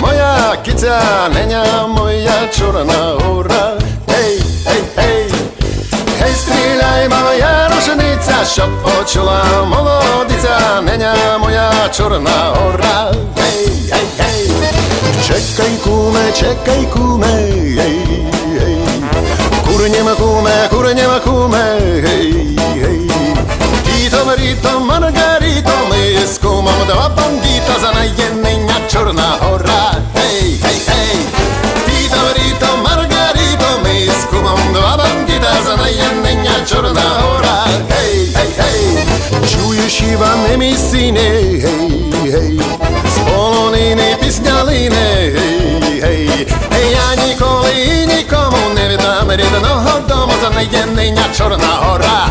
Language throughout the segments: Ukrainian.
moja kica, neňa moja čorná hora. Hej, hej, hej, hej, stríľaj moja roženica, čo počula molodica, neňa moja čorná hora. Hej, hej, hej, čekaj kúme, čekaj kúme, hej, hej, kurnem kúme, kurnem kúme, hej, hej. Tito Marito, Margarito, my z kumą dała bandita za najjennia czarna hora, hej, hej, hej Tito Marito, Margarito, my z kumą dała bandita za najjennia czarna hora, hej, hej, hej Czujesz Iwane misiny, hej, hej Z poloniny піснялини, гей, гей, гей, я ніколи і нікому не віддам рідного дому за наєднення Чорна гора,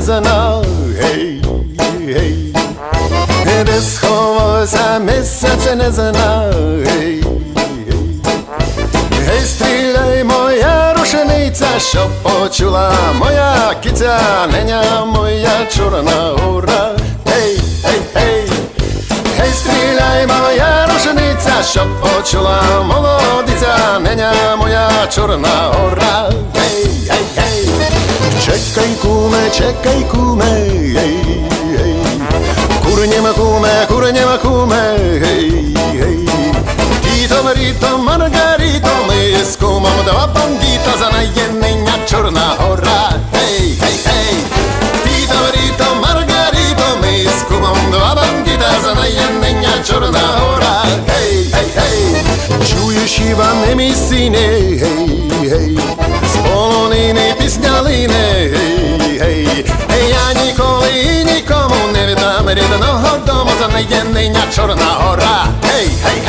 зна, гей, гей, де сховалося місяця не зна, гей, гей. Гей, стріляй, моя рушениця, щоб почула моя киця, неня моя чорна гора. Гей, гей, гей, гей, стріляй, моя рушениця, щоб почула молодиця, неня моя чорна гей, гей, чекай, куме, чекай, куме, гей, гей. Kurnie ma kume, kurnie ma kume, hej, hej Tito Marito, Margarito, my z kumą dała bandita za najjennia Czarna Hora, hej, hej, hej Tito Marito, Margarito, my z kumą dała bandita za najjennia Czarna Hora, hej, hej, hej Czujesz Iwane misiny, рідного дому за наєднення Чорна гора, гей, гей, гей,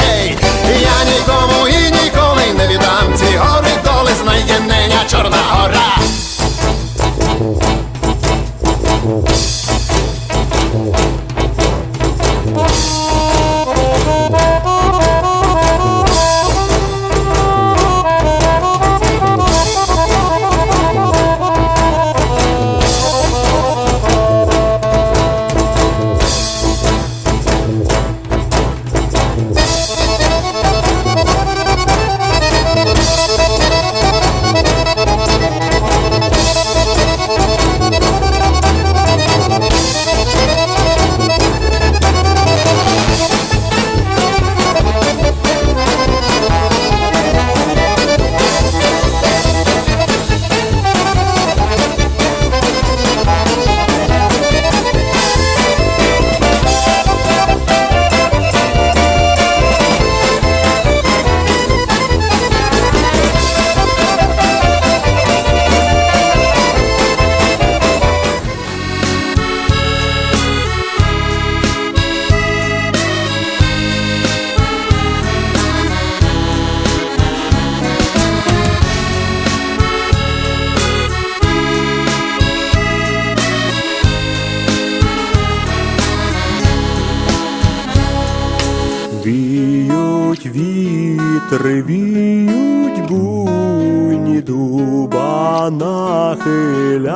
Віють вітри, віють буйні дуба нахиляє,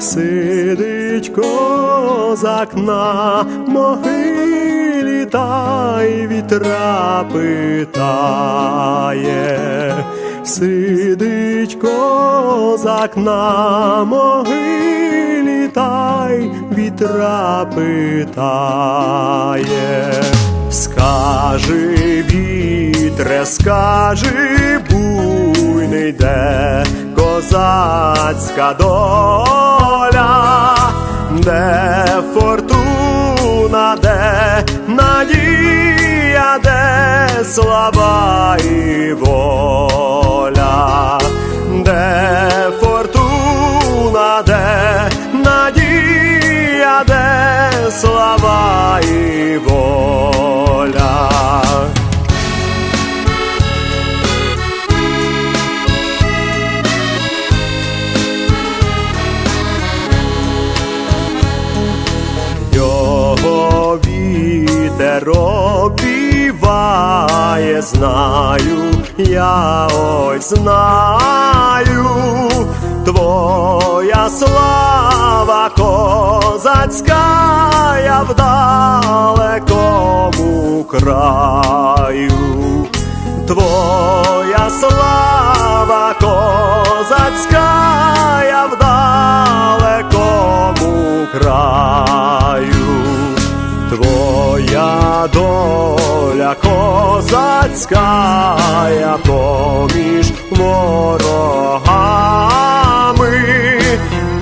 сидить козак на могилі та й вітра питає, сидить козак на могилі та й вітра питає. Скажи, вітре, скажи, буйний де козацька доля, де фортуна, де надія, де слава і воля, де фортуна, де знаю, я ось знаю, твоя слава козацька я в далекому краю. Твоя слава козацька я в далекому краю, твоя доля козацька я поміж ворогами,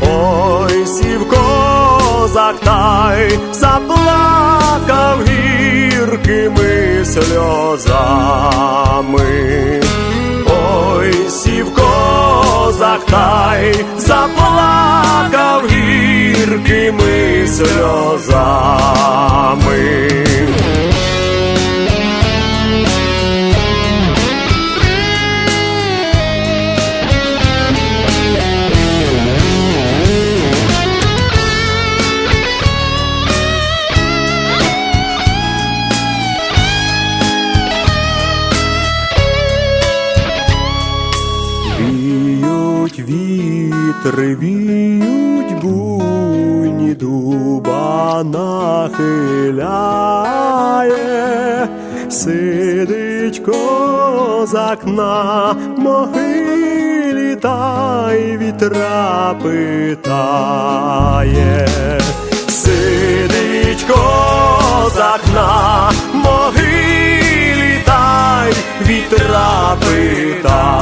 ой сів козак та й заплакав гіркими сльозами. Ой, сів козак тай заплакав гіркими сльозами. Вітри, віють буйні дуба нахиляє, сидить козак на могилі та й вітра питає. Сидить козак на могилі та й вітра питає.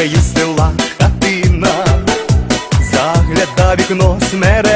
Краї села хатина, загляда вікно смерека,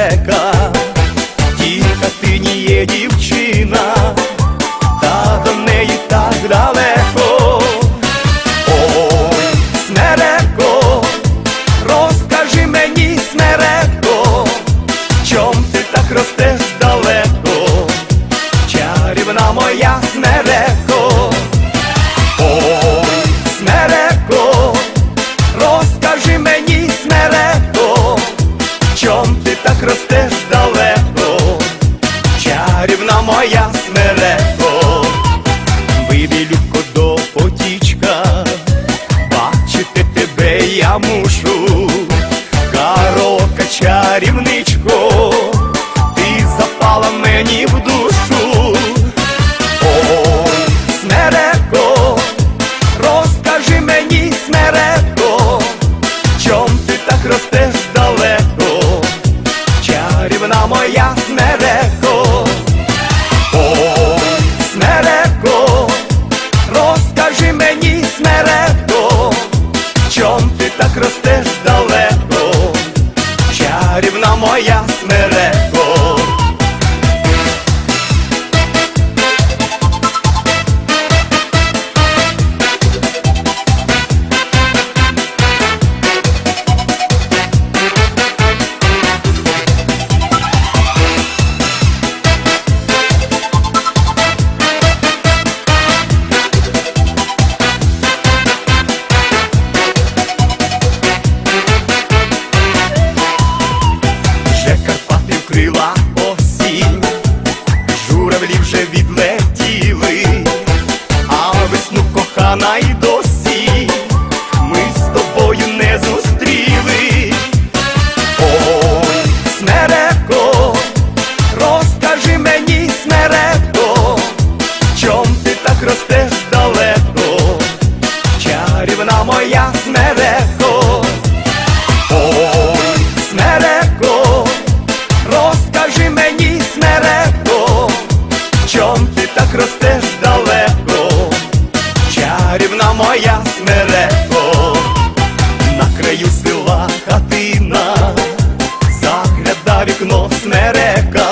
вікно смерека.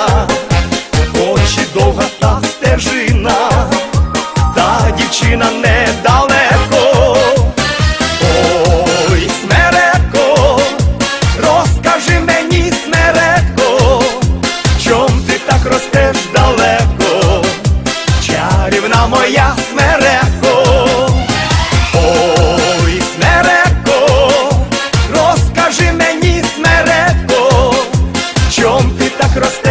Чом ти